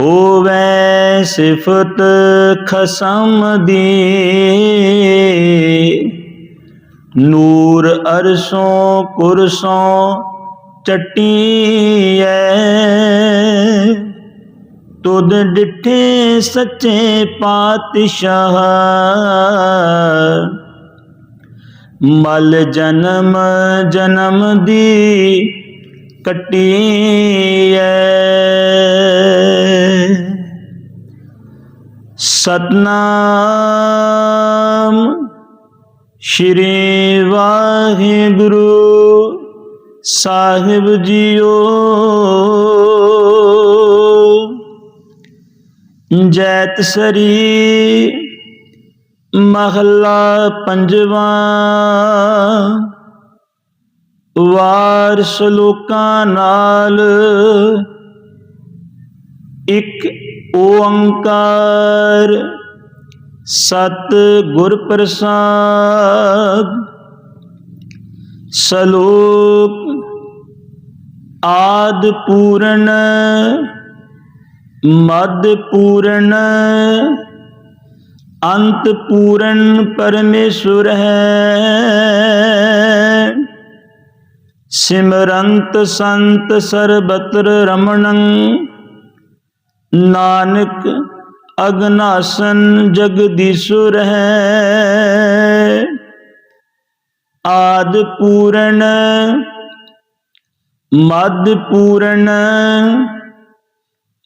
ਹੋਵੇ ਸਿਫਤ ਖਸਮ ਦੀ। ਨੂਰ ਅਰਸੋਂ ਕੁਰਸੋਂ ਚਟੀਐ। ਤੁਧ ਡਿਠੇ ਸੱਚੇ ਪਾਤਸ਼ਾਹ। ਮਲ ਜਨਮ ਜਨਮ ਦੀ ਕੱਟੀਐ। ਸਤਨਾਮ ਸ਼੍ਰੀ ਵਾਹਿਗੁਰੂ ਸਾਹਿਬ ਜੀਓ। ਜੈਤ ਸਰੀ ਮਹਲਾ ਪੰਜਵਾਂ। ਵਾਰ ਸ਼ਲੋਕਾਂ ਨਾਲ। ਇੱਕ ਓੰਕਾਰ ਸਤ ਗੁਰ ਪ੍ਰਸਾਦ। ਸ਼ਲੋਕ ਆਦ ਪੂਰਨ, ਮਦ ਪੂਰਨ, ਅੰਤ ਪੂਰਨ ਪਰਮੇਸ਼ੁਰ ਹੈ। ਸਿਮਰੰਤ ਸੰਤ ਸਰਬਤਰ ਰਮਣੰ, ਨਾਨਕ ਅਗਨਾਸਨ ਜਗਦੀਸ਼ੁਰ ਹੈ ਆਦ ਪੂਰਨ ਮਦ ਪੂਰਨ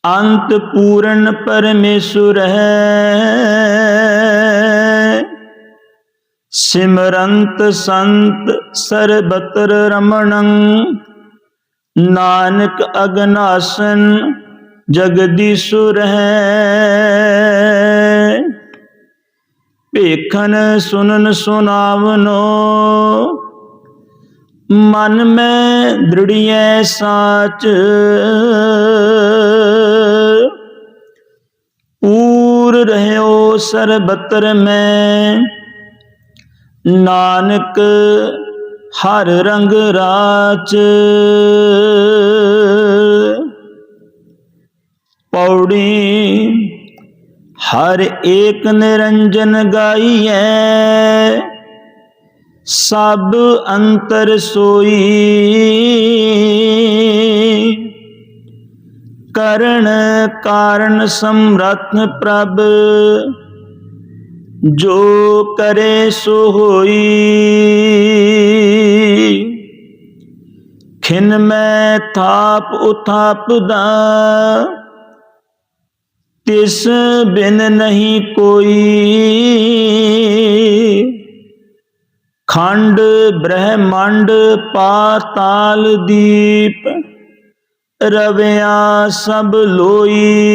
ਅੰਤ ਪੂਰਨ ਪਰਮੇਸ਼ੁਰ ਹੈ ਸਿਮਰੰਤ ਸੰਤ ਸਰਬਤਰ ਰਮਣੰ, ਨਾਨਕ ਅਗਨਾਸਨ ਜਗਦੀਸ਼ੁਰ ਹੈ ਭੇਖਨ ਸੁਨਨ ਸੁਨਾਵਨੋ, ਮਨ ਮੈਂ ਦ੍ਰਿੜੀਐ ਸਾਚ। ਪੂਰ ਰਹਿਓ ਸਰਬਤਰ ਮੈਂ ਨਾਨਕ ਹਰ ਰੰਗ ਰਾਚ ਪੌੜੀ ਹਰ ਏਕ ਨਿਰੰਜਨ ਗਾਈਐ। ਸਭ ਅੰਤਰ ਸੋਈ। ਕਰਨ ਕਾਰਨ ਸਮਰਥ ਪ੍ਰਭ। ਜੋ ਕਰੇ ਸੋ ਹੋਈ। ਖਿਨ ਮੈਂ ਥਾਪ ਉਥਾਪ ਦਾ ਤਿਸ ਬਿਨ ਨਹੀਂ ਕੋਈ। ਖੰਡ ਬ੍ਰਹਮੰਡ ਪਾਤਾਲ ਦੀਪ, ਰਵਿਆ ਸਭ ਲੋਈ।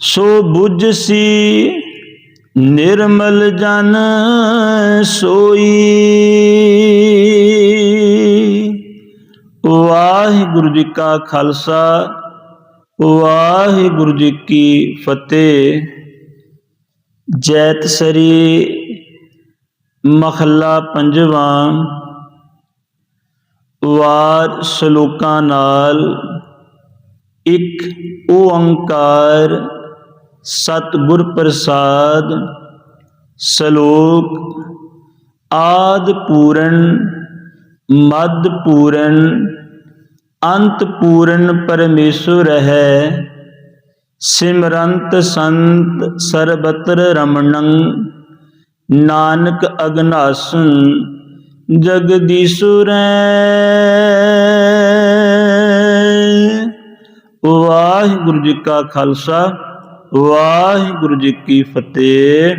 ਸੋ 부ਝਸੀ ਨਿਰਮਲ ਜਨ ਸੋਈ। ਵਾਹਿਗੁਰੂ ਜੀ ਕਾ ਖਾਲਸਾ, ਵਾਹਿਗੁਰੂ ਜੀ ਕੀ ਫਤਿਹ। ਜੈਤ ਸਰੀ ਮਖਲਾ ਪੰਜਵਾਂ। ਵਾਰ ਸ਼ਲੋਕਾਂ ਨਾਲ ਇੱਕ ਓੰਕਾਰ ਸਤਿਗੁਰ ਪ੍ਰਸਾਦ, ਸ਼ਲੋਕ, ਆਦ ਪੂਰਨ, ਮਦ ਪੂਰਨ, ਅੰਤ ਪੂਰਨ ਪਰਮੇਸ਼ੁਰ ਹੈ। ਸਿਮਰੰਤ ਸੰਤ ਸਰਬਤਰ ਰਮਣੰ, ਨਾਨਕ ਅਗਨਾਸਨ, ਜਗਦੀਸ਼ੁਰੈ। ਵਾਹਿਗੁਰੂ ਜੀ ਕਾ ਖਾਲਸਾ। ਵਾਹਿਗੁਰੂ ਜੀ ਕੀ ਫਤਿਹ।